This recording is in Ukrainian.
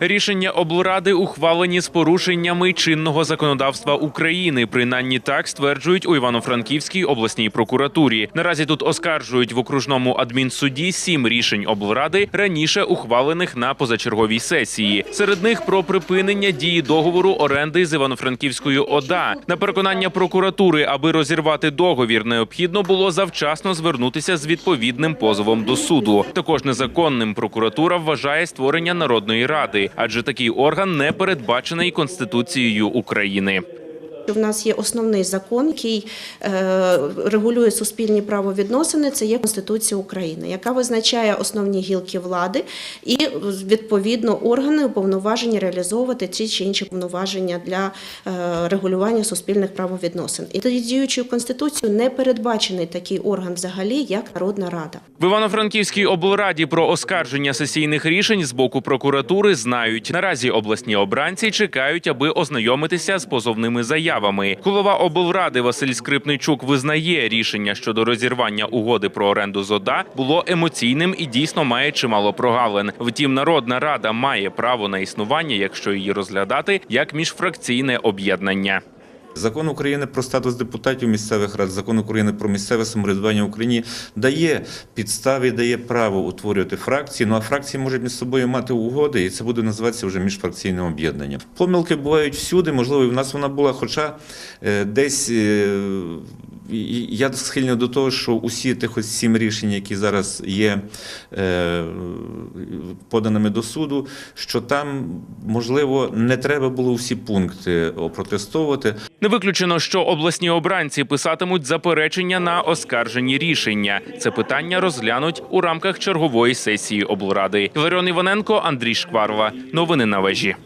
Рішення облради ухвалені з порушеннями чинного законодавства України. Принаймні так стверджують у Івано-Франківській обласній прокуратурі. Наразі тут оскаржують в окружному адмінсуді сім рішень облради, раніше ухвалених на позачерговій сесії. Серед них про припинення дії договору оренди з Івано-Франківською ОДА. На переконання прокуратури, аби розірвати договір, необхідно було завчасно звернутися з відповідним позовом до суду. Також незаконним прокуратура вважає створення народної ради, адже такий орган не передбачений Конституцією України. У нас є основний закон, який е, регулює суспільні правовідносини. Це є Конституція України, яка визначає основні гілки влади і відповідно органи уповноважені реалізовувати ці чи інші повноваження для е, регулювання суспільних правовідносин. І тоді діючою конституцією не передбачений такий орган взагалі, як Народна Рада. В Івано-Франківській облраді про оскарження сесійних рішень з боку прокуратури знають. Наразі обласні обранці чекають, аби ознайомитися з позовними заявами. Голова облради Василь Скрипничук визнає рішення щодо розірвання угоди про оренду з ОДА було емоційним і дійсно має чимало прогалин. Втім, Народна рада має право на існування, якщо її розглядати як міжфракційне об'єднання. Закон України про статус депутатів місцевих рад, закон України про місцеве самоврядування в Україні дає підстави, дає право утворювати фракції. Ну а фракції можуть між собою мати угоди, і це буде називатися вже міжфракційним об'єднанням. Помилки бувають всюди. Можливо, і в нас вона була, хоча е, десь. е, Я схильний до того, що усі тих ось сім рішень, які зараз є е, поданими до суду, що там можливо не треба було всі пункти опротестовувати. Не виключено, що обласні обранці писатимуть заперечення на оскаржені рішення. Це питання розглянуть у рамках чергової сесії облради. Варіон Іваненко, Андрій Шкварова. Новини на вежі.